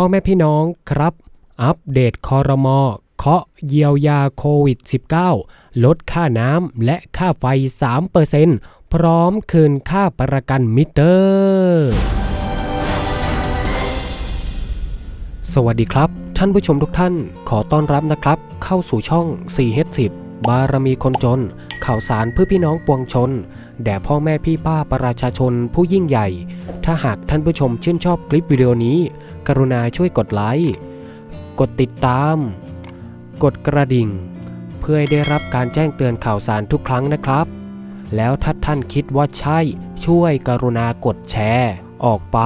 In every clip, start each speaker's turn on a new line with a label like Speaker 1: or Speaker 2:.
Speaker 1: พ่อแม่พี่น้องครับ อัปเดตคอรมอเคาะเยียวยาโควิด -19 ลดค่าน้ำและค่าไฟ 3%พร้อมคืนค่าประกันมิเตอร์ สวัสดีครับ ท่านผู้ชมทุกท่าน ขอต้อนรับนะครับ เข้าสู่ช่อง 4H10 บารมีคนจน ข่าวสารเพื่อพี่น้องปวงชน แด่พ่อแม่พี่ป้าประชาชนผู้ยิ่งใหญ่ ถ้าหากท่านผู้ชมชื่นชอบคลิปวิดีโอนี้ กรุณาช่วยกดไลค์ กดติดตาม กดกระดิ่ง เพื่อให้ได้รับการแจ้งเตือนข่าวสารทุกครั้งนะครับ แล้วถ้าท่านคิดว่าใช่ ช่วยกรุณากดแชร์ ออกไป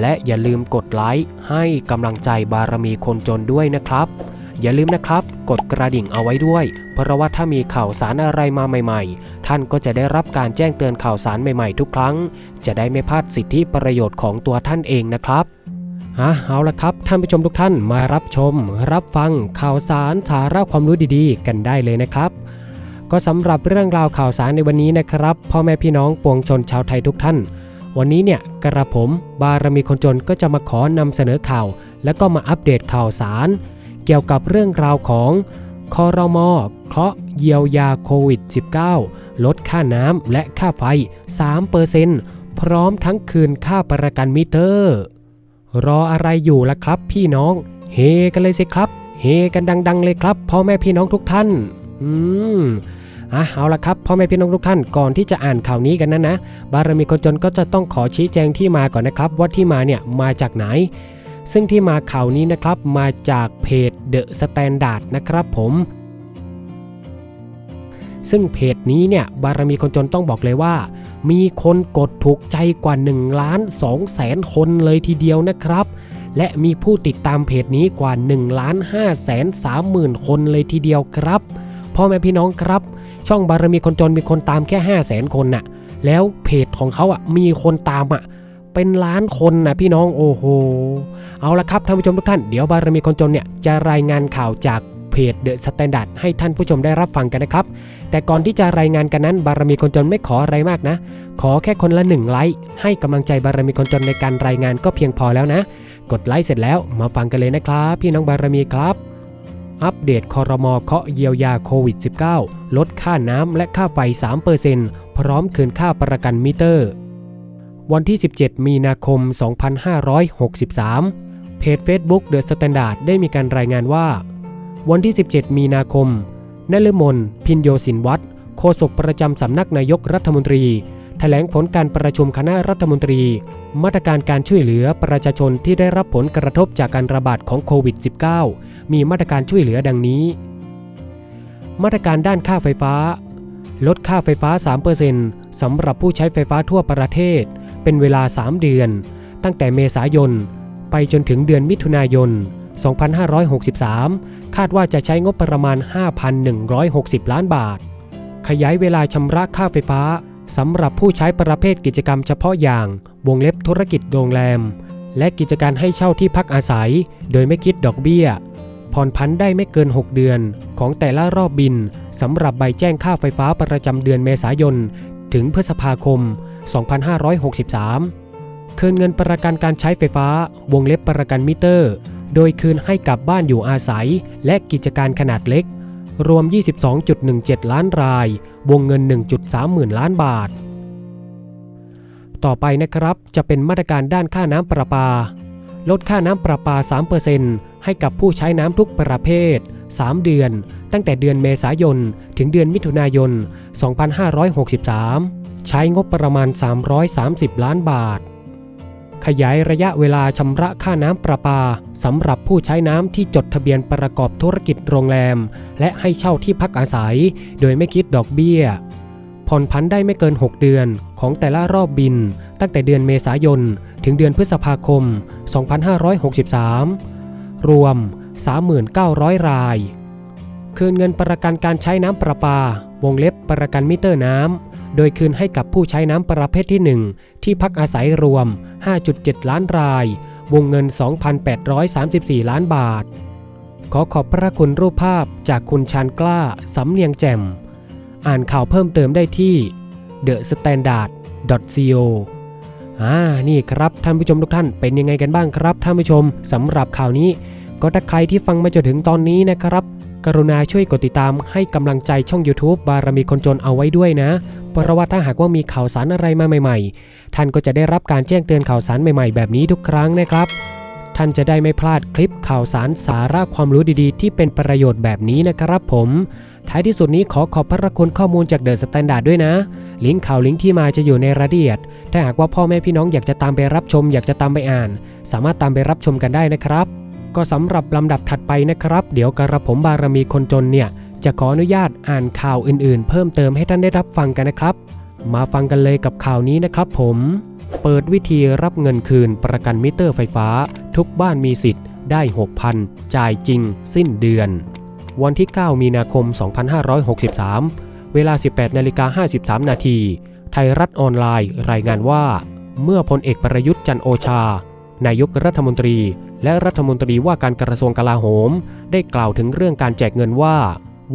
Speaker 1: และอย่าลืมกดไลค์ให้กำลังใจบารมีคนจนด้วยนะครับ อย่าลืมนะครับ ดกระดิ่งเอาไว้ด้วย เพราะว่าถ้ามีข่าวสารอะไรมาใหม่ ๆ ท่านก็จะได้รับการแจ้งเตือนข่าวสารใหม่ๆ ทุกครั้ง จะได้ไม่พลาดสิทธิประโยชน์ของตัวท่านเองนะครับอะเอาละครับท่านผู้ชมทุกท่านมารับชม รับฟังข่าวสารสาระความรู้ดีๆ กันได้เลยนะครับ ก็สำหรับเรื่องราวข่าวสารในวันนี้นะครับพ่อแม่พี่น้องปวงชนชาวไทยทุกท่าน วันนี้เนี่ยกระผมบารมีคนจนก็จะมาขอนำเสนอข่าว และก็มาอัปเดตข่าวสาร เกี่ยวกับเรื่องราวของคอรมอเคราะห์เยียวยาโควิด -19 ลดค่าน้ำและค่าไฟ 3%พร้อมทั้งคืนค่าประกันมิเตอร์ รออะไรอยู่ล่ะครับพี่น้อง เฮกันเลยสิครับ เฮกันดัง ๆ เลยครับพ่อแม่พี่น้องทุกท่าน อืมอะเอาละครับพ่อแม่พี่น้องทุกท่านก่อนที่จะอ่านข่าวนี้กันนะนะ บารมีคนจนก็จะต้องขอชี้แจงที่มาก่อนนะครับ ว่าที่มาเนี่ยมาจากไหน ซึ่งที่มาข่าวนี้นะครับมาจากเพจ The Standard นะครับผมซึ่งเพจนี้เนี่ยบารมีคนจนต้องบอกเลยว่า มีคนกดถูกใจกว่า1ล้าน2แสนคนเลยทีเดียวนะครับ และมีผู้ติดตามเพจนี้กว่า1ล้าน5แสน3หมื่นคนเลยทีเดียวครับพ่อแม่พี่น้องครับ ช่องบารมีคนจนมีคนตามแค่5 0 0แสนคนน่ะแล้วเพจของเขาอะมีคนตามอะ เป็นล้านคนนะพี่น้องโอ้โห เอาละครับท่านผู้ชมทุกท่านเดี๋ยวบารมีคนจนเนี่ยจะรายงานข่าวจากเพจเดอะสแตนดาร์ดให้ท่านผู้ชมได้รับฟังกันนะครับ แต่ก่อนที่จะรายงานกันนั้น บารมีคนจนไม่ขออะไรมากนะ ขอแค่คนละหนึ่งไลค์ให้กำลังใจบารมีคนจนในการรายงานก็เพียงพอแล้วนะ กดไลค์เสร็จแล้วมาฟังกันเลยนะครับ พี่น้องบารมีครับอัปเดตคอรมอเคาะเยียวยาโควิด -19 ลดค่าน้ำและค่าไฟ 3%พร้อมคืนค่าประกันมิเตอร์ วันที่ 17 มีนาคม 2563 เพจ Facebook The Standard ได้มีการรายงานว่า วันที่ 17 มีนาคมนฤมลพินโยสินวัตรโฆษกประจำสำนักนายกรัฐมนตรีแถลงผลการประชุมคณะรัฐมนตรี มาตรการการช่วยเหลือประชาชนที่ได้รับผลกระทบจากการระบาดของโควิด -19 มีมาตรการช่วยเหลือดังนี้ มาตรการด้านค่าไฟฟ้า ลดค่าไฟฟ้า 3%สำหรับผู้ใช้ไฟฟ้าทั่วประเทศ เป็นเวลา 3 เดือน ตั้งแต่เมษายน ไปจนถึงเดือนมิถุนายน 2563 คาดว่าจะใช้งบประมาณ 5,160 ล้านบาท ขยายเวลาชำระค่าไฟฟ้าสำหรับผู้ใช้ประเภทกิจกรรมเฉพาะอย่างวงเล็บธุรกิจโรงแรม และกิจการให้เช่าที่พักอาศัย โดยไม่คิดดอกเบี้ย ผ่อนผันได้ไม่เกิน 6 เดือน ของแต่ละรอบบินสำหรับใบแจ้งค่าไฟฟ้าประจำเดือนเมษายน ถึงพฤษภาคม 2563 คืนเงินประกันการใช้ไฟฟ้าวงเล็บประกันมิเตอร์ โดยคืนให้กับบ้านอยู่อาศัย และกิจการขนาดเล็ก รวม 22.17 ล้านราย วงเงิน 1.3หมื่นล้านบาท ต่อไปนะครับจะเป็นมาตรการด้านค่าน้ำประปา ลดค่าน้ำประปา 3% ให้กับผู้ใช้น้ำทุกประเภท 3 เดือน ตั้งแต่เดือนเมษายน ถึงเดือนมิถุนายน 2563 ใช้งบประมาณ 330 ล้านบาท ขยายระยะเวลาชำระค่าน้ำประปาสำหรับผู้ใช้น้ำที่จดทะเบียนประกอบธุรกิจโรงแรม และให้เช่าที่พักอาศัย โดยไม่คิดดอกเบี้ยผ่อนผันได้ไม่เกิน 6 เดือนของแต่ละรอบบิน ตั้งแต่เดือนเมษายน ถึงเดือนพฤษภาคม 2563 รวม 3,900 ราย คืนเงินประกันการใช้น้ำประปา วงเล็บประกันมิเตอร์น้ำ โดยคืนให้กับผู้ใช้น้ำประเภทที่ 1 ที่พักอาศัยรวม 5.7 ล้านราย วงเงิน 2,834 ล้านบาท ขอขอบพระคุณรูปภาพจากคุณชานกล้า สำเนียงแจ่ม อ่านข่าวเพิ่มเติมได้ที่ the standard co อ่านี่ครับท่านผู้ชมทุกท่านเป็นยังไงกันบ้างครับท่านผู้ชมสำหรับข่าวนี้ ก็ถ้าใครที่ฟังมาจนถึงตอนนี้นะครับ กรุณาช่วยกดติดตามให้กำลังใจช่อง YouTube บารมีคนจนเอาไว้ด้วยนะ เพราะว่าถ้าหากว่ามีข่าวสารอะไรมาใหม่ ๆ ท่านก็จะได้รับการแจ้งเตือนข่าวสารใหม่ ๆ แบบนี้ทุกครั้งนะครับท่านจะได้ไม่พลาดคลิปข่าวสารสาระความรู้ดีๆ ที่เป็นประโยชน์แบบนี้นะครับผม ท้ายที่สุดนี้ขอขอบพระคุณข้อมูลจากเดอะสแตนดาร์ดด้วยนะ ลิงก์ข่าวลิงก์ที่มาจะอยู่ในรายละเอียด ถ้าหากว่าพ่อแม่พี่น้องอยากจะตามไปรับชม อยากจะตามไปอ่าน สามารถตามไปรับชมกันได้นะครับ ก็สำหรับลำดับถัดไปนะครับ เดี๋ยวกระผมบารมีคนจนเนี่ยจะขออนุญาตอ่านข่าวอื่นๆ เพิ่มเติมให้ท่านได้รับฟังกันนะครับ มาฟังกันเลยกับข่าวนี้นะครับ ผม เปิดวิธีรับเงินคืนประกันมิเตอร์ไฟฟ้า ทุกบ้านมีสิทธิ์ได้ 6,000 จ่ายจริง สิ้นเดือน วันที่ 9 มีนาคม 2563 เวลา 18นาฬิกา53 นาที ไทยรัฐออนไลน์ รายงานว่า เมื่อพลเอกประยุทธ์จันโอชา นายกรัฐมนตรี และรัฐมนตรีว่าการกระทรวงกลาโหม ได้กล่าวถึงเรื่องการแจกเงินว่า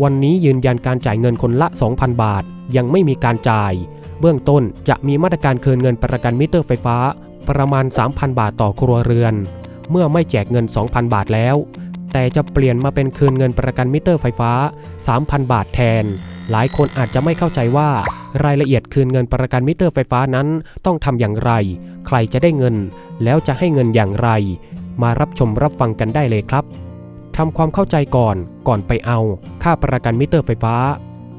Speaker 1: วันนี้ยืนยันการจ่ายเงินคนละ 2,000 บาท ยังไม่มีการจ่าย เบื้องต้นจะมีมาตรการคืนเงินประกันมิเตอร์ไฟฟ้า ประมาณ 3,000 บาทต่อครัวเรือน เมื่อไม่แจกเงิน 2,000 บาทแล้ว แต่จะเปลี่ยนมาเป็นคืนเงินประกันมิเตอร์ไฟฟ้า 3,000 บาทแทน หลายคนอาจจะไม่เข้าใจว่ารายละเอียดคืนเงินประกันมิเตอร์ไฟฟ้านั้นต้องทำอย่างไร ใครจะได้เงิน แล้วจะให้เงินอย่างไร มารับชมรับฟังกันได้เลยครับทำความเข้าใจก่อนก่อนไปเอา ค่าประกันมิเตอร์ไฟฟ้า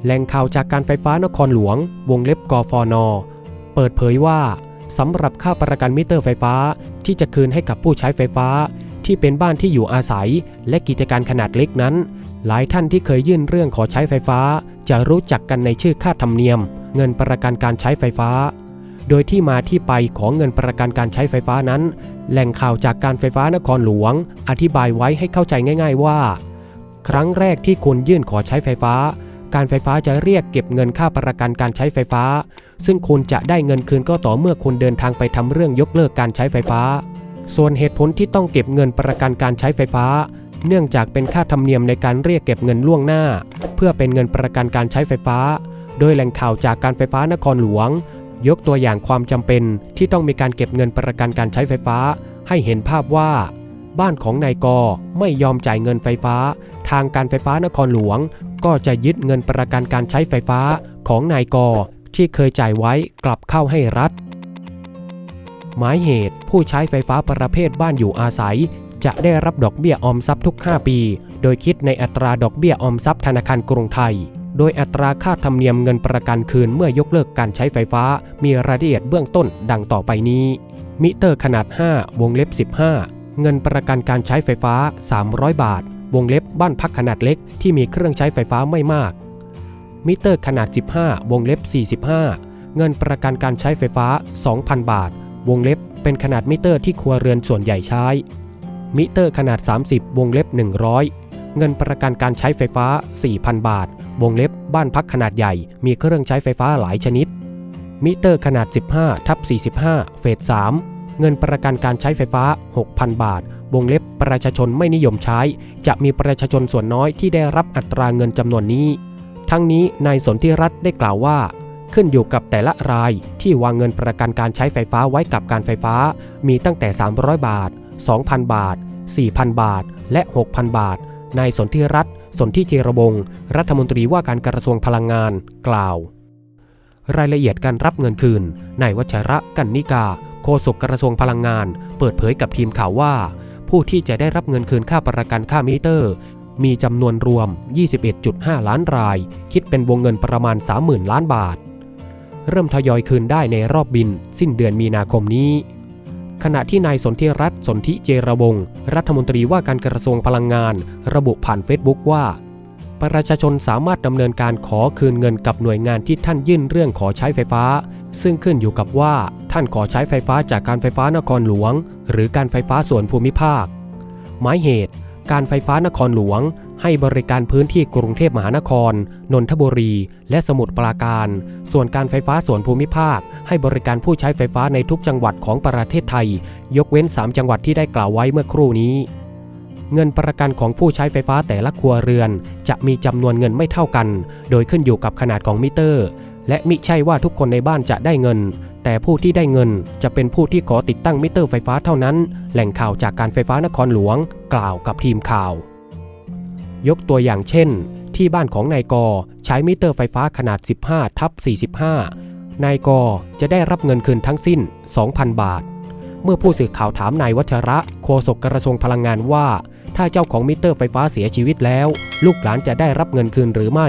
Speaker 1: แหล่งข่าวจากการไฟฟ้านครหลวง วงเล็บกฟน เปิดเผยว่าสำหรับค่าประกันมิเตอร์ไฟฟ้าที่จะคืนให้กับผู้ใช้ไฟฟ้า ที่เป็นบ้านที่อยู่อาศัย และกิจการขนาดเล็กนั้น หลายท่านที่เคยยื่นเรื่องขอใช้ไฟฟ้า จะรู้จักกันในชื่อค่าธรรมเนียม เงินประกันการใช้ไฟฟ้า โดยที่มาที่ไปของเงินประกันการใช้ไฟฟ้านั้น แหล่งข่าวจากการไฟฟ้านครหลวง อธิบายไว้ให้เข้าใจง่าย ๆว่า ครั้งแรกที่คุณยื่นขอใช้ไฟฟ้า การไฟฟ้าจะเรียกเก็บเงินค่าประกันการใช้ไฟฟ้า ซึ่งคุณจะได้เงินคืนก็ต่อเมื่อคุณเดินทางไปทำเรื่องยกเลิกการใช้ไฟฟ้า ส่วนเหตุผลที่ต้องเก็บเงินประกันการใช้ไฟฟ้า เนื่องจากเป็นค่าธรรมเนียมในการเรียกเก็บเงินล่วงหน้า เพื่อเป็นเงินประกันการใช้ไฟฟ้า โดยแหล่งข่าวจากการไฟฟ้านครหลวง ยกตัวอย่างความจำเป็นที่ต้องมีการเก็บเงินประกันการใช้ไฟฟ้า ให้เห็นภาพว่า บ้านของนายกไม่ยอมจ่ายเงินไฟฟ้า ทางการไฟฟ้านครหลวง ก็จะยึดเงินประกันการใช้ไฟฟ้าของนายกที่เคยจ่ายไว้กลับเข้าให้รัฐ หมายเหตุ ผู้ใช้ไฟฟ้าประเภทบ้านอยู่อาศัย จะได้รับดอกเบี้ยออมทรัพย์ทุก 5 ปี โดยคิดในอัตราดอกเบี้ยออมทรัพย์ธนาคารกรุงไทย โดยอัตราค่าธรรมเนียมเงินประกันคืนเมื่อยกเลิกการใช้ไฟฟ้า มีรายละเอียดเบื้องต้นดังต่อไปนี้ มิเตอร์ขนาด 5 วงเล็บ 15 เงินประกันการใช้ไฟฟ้า 300 บาท วงเล็บบ้านพักขนาดเล็กที่มีเครื่องใช้ไฟฟ้าไม่มาก มิเตอร์ขนาด 15 วงเล็บ 45 เงินประกันการใช้ไฟฟ้า 2,000 บาท วงเล็บเป็นขนาดมิเตอร์ที่ครัวเรือนส่วนใหญ่ใช้ มิเตอร์ขนาด 30 วงเล็บ 100 เงินประกันการใช้ไฟฟ้า 4,000 บาท วงเล็บบ้านพักขนาดใหญ่มีเครื่องใช้ไฟฟ้าหลายชนิด มิเตอร์ขนาด 15ทับ45 เฟส 3 เงินประกันการใช้ไฟฟ้า 6,000 บาท วงเล็บประชาชนไม่นิยมใช้ จะมีประชาชนส่วนน้อยที่ได้รับอัตราเงินจำนวนนี้ ทั้งนี้นายสนธิรัตน์ได้กล่าวว่า ขึ้นอยู่กับแต่ละรายที่วางเงินประกันการใช้ไฟฟ้าไว้กับการไฟฟ้า มีตั้งแต่ 300 บาท 2,000 บาท 4,000 บาท และ 6,000 บาท นายสนธิรัตน์สนธิเจรบงรัฐมนตรีว่าการกระทรวงพลังงาน กล่าว รายละเอียดการรับเงินคืน นายวัชระกันนิกา โฆษกกระทรวงพลังงาน เปิดเผยกับทีมข่าวว่า ผู้ที่จะได้รับเงินคืนค่าประกันค่ามิเตอร์ มีจำนวนรวม 21.5 ล้านราย คิดเป็นวงเงินประมาณ 30,000 ล้านบาท เริ่มทยอยคืนได้ในรอบบิน สิ้นเดือนมีนาคมนี้ ขณะที่นายสนธิรัตน์สนธิเจรวงศ์รัฐมนตรีว่าการกระทรวงพลังงาน ระบุผ่านเฟซบุ๊กว่า ประชาชนสามารถดำเนินการขอคืนเงินกับหน่วยงานที่ท่านยื่นเรื่องขอใช้ไฟฟ้า ซึ่งขึ้นอยู่กับว่าท่านขอใช้ไฟฟ้าจากการไฟฟ้านครหลวง หรือการไฟฟ้าส่วนภูมิภาค หมายเหตุ การไฟฟ้านครหลวง ให้บริการพื้นที่กรุงเทพมหานคร นนทบุรี และสมุทรปราการ ส่วนการไฟฟ้าส่วนภูมิภาค ให้บริการผู้ใช้ไฟฟ้าในทุกจังหวัดของประเทศไทย ยกเว้น 3 จังหวัดที่ได้กล่าวไว้เมื่อครู่นี้ เงินประกันของผู้ใช้ไฟฟ้าแต่ละครัวเรือน จะมีจำนวนเงินไม่เท่ากัน โดยขึ้นอยู่กับขนาดของมิเตอร์ และมิใช่ว่าทุกคนในบ้านจะได้เงิน แต่ผู้ที่ได้เงินจะเป็นผู้ที่ขอติดตั้งมิเตอร์ไฟฟ้าเท่านั้น แหล่งข่าวจากการไฟฟ้านครหลวง กล่าวกับทีมข่าว ยกตัวอย่างเช่น ที่บ้านของนายกใช้มิเตอร์ไฟฟ้าขนาด 15 ทับ 45 นายกจะได้รับเงินคืนทั้งสิ้น 2,000 บาท เมื่อผู้สื่อข่าวถามนายวัชระโฆษกกระทรวงพลังงานว่า ถ้าเจ้าของมิเตอร์ไฟฟ้าเสียชีวิตแล้ว ลูกหลานจะได้รับเงินคืนหรือไม่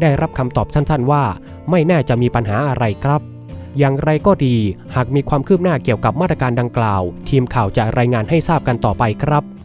Speaker 1: ได้รับคำตอบสั้นๆ ว่า ไม่น่าจะมีปัญหาอะไรครับ อย่างไรก็ดี หากมีความคืบหน้าเกี่ยวกับมาตรการดังกล่าว ทีมข่าวจะรายงานให้ทราบกันต่อไปครับ